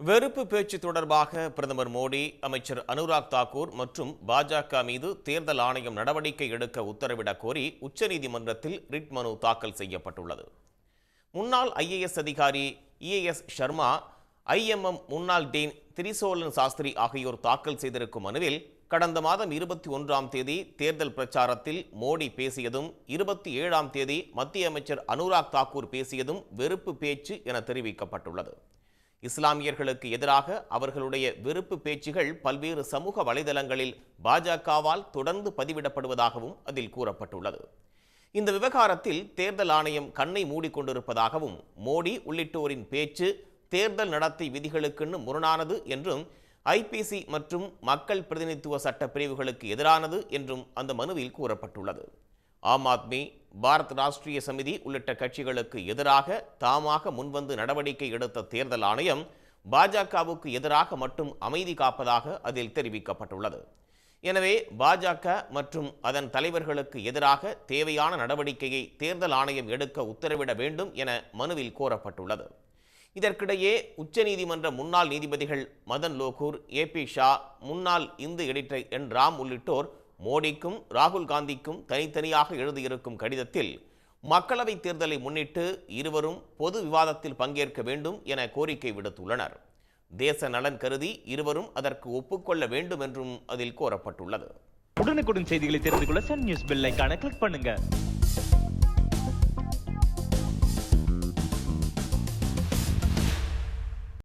வெறுப்பு பேச்சு தொடர்பாக பிரதமர் மோடி அமைச்சர் அனுராக் தாக்கூர் மற்றும் பாஜக மீது தேர்தல் ஆணையம் நடவடிக்கை எடுக்க உத்தரவிடக் கோரி உச்சநீதிமன்றத்தில் ரிட் மனு தாக்கல் செய்யப்பட்டுள்ளது. முன்னாள் ஐஏஎஸ் அதிகாரி இஏஎஸ் சர்மா ஐஎம்எம் முன்னாள் டீன் திரிசோலன் சாஸ்திரி ஆகியோர் தாக்கல் செய்திருக்கும் மனுவில் கடந்த மாதம் இருபத்தி ஒன்றாம் தேதி தேர்தல் பிரச்சாரத்தில் மோடி பேசியதும் இருபத்தி ஏழாம் தேதி மத்திய அமைச்சர் அனுராக் தாக்கூர் பேசியதும் வெறுப்பு பேச்சு என தெரிவிக்கப்பட்டுள்ளது. இஸ்லாமியர்களுக்கு எதிராக அவர்களுடைய வெறுப்பு பேச்சுகள் பல்வேறு சமூக வலைதளங்களில் பாஜகவால் தொடர்ந்து பதிவிடப்படுவதாகவும் அதில் கூறப்பட்டுள்ளது. இந்த விவகாரத்தில் தேர்தல் ஆணையம் கண்ணை மூடிக்கொண்டிருப்பதாகவும் மோடி உள்ளிட்டோரின் பேச்சு தேர்தல் நடத்தை விதிகளுக்குன்னு முரணானது என்றும் ஐபிசி மற்றும் மக்கள் பிரதிநிதித்துவ சட்ட பிரிவுகளுக்கு எதிரானது என்றும் அந்த மனுவில் கூறப்பட்டுள்ளது. ஆம் ஆத்மி பாரத் ராஷ்டிரிய சமிதி உள்ளிட்ட கட்சிகளுக்கு எதிராக தாமாக முன்வந்து நடவடிக்கை எடுத்த தேர்தல் ஆணையம் பாஜகவுக்கு எதிராக மட்டும் அமைதி காப்பதாக அதில் தெரிவிக்கப்பட்டுள்ளது. எனவே பாஜக மற்றும் அதன் தலைவர்களுக்கு எதிராக தேவையான நடவடிக்கையை தேர்தல் ஆணையம் எடுக்க உத்தரவிட வேண்டும் என மனுவில் கோரப்பட்டுள்ளது. இதற்கிடையே உச்சநீதிமன்ற முன்னாள் நீதிபதிகள் மதன் லோகூர் ஏ பி ஷா முன்னாள் இந்து எடிட்டர் என் ராம் உள்ளிட்டோர் மோடிக்கும் ராகுல் காந்திக்கும் தனித்தனியாக எழுதியிருக்கும் கடிதத்தில் மக்களவைத் தேர்தலை முன்னிட்டு இருவரும் பொது விவாதத்தில் பங்கேற்க வேண்டும் என கோரிக்கை விடுத்துள்ளனர். தேச நலன் கருதி இருவரும் அதற்கு ஒப்புக்கொள்ள வேண்டும் என்றும் அதில் கோரப்பட்டுள்ளது. உடனுக்குடன் செய்திகளை தெரிந்து கொள்ள சன் நியூஸ் பெல் கிளிக் பண்ணுங்க.